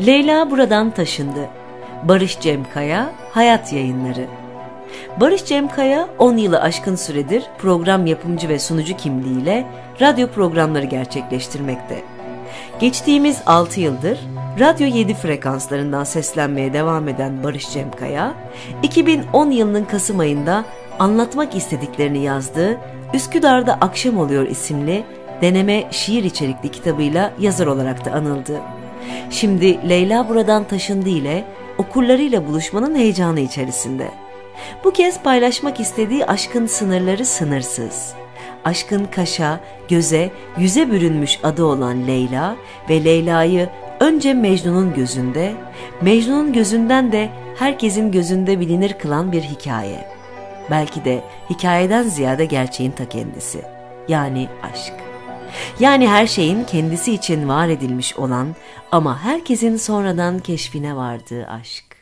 Leyla buradan taşındı. Barış Cemkaya, Hayat Yayınları. Barış Cemkaya 10 yılı aşkın süredir program yapımcı ve sunucu kimliğiyle radyo programları gerçekleştirmekte. Geçtiğimiz 6 yıldır Radyo 7 frekanslarından seslenmeye devam eden Barış Cemkaya, 2010 yılının Kasım ayında anlatmak istediklerini yazdığı Üsküdar'da Akşam Oluyor isimli deneme şiir içerikli kitabıyla yazar olarak da anıldı. Şimdi Leyla buradan taşındı ile okurlarıyla buluşmanın heyecanı içerisinde. Bu kez paylaşmak istediği aşkın sınırları sınırsız. Aşkın kaşa, göze, yüze bürünmüş adı olan Leyla ve Leyla'yı önce Mecnun'un gözünde, Mecnun'un gözünden de herkesin gözünde bilinir kılan bir hikaye. Belki de hikayeden ziyade gerçeğin ta kendisi. Yani aşk. Yani her şeyin kendisi için var edilmiş olan ama herkesin sonradan keşfine vardığı aşk.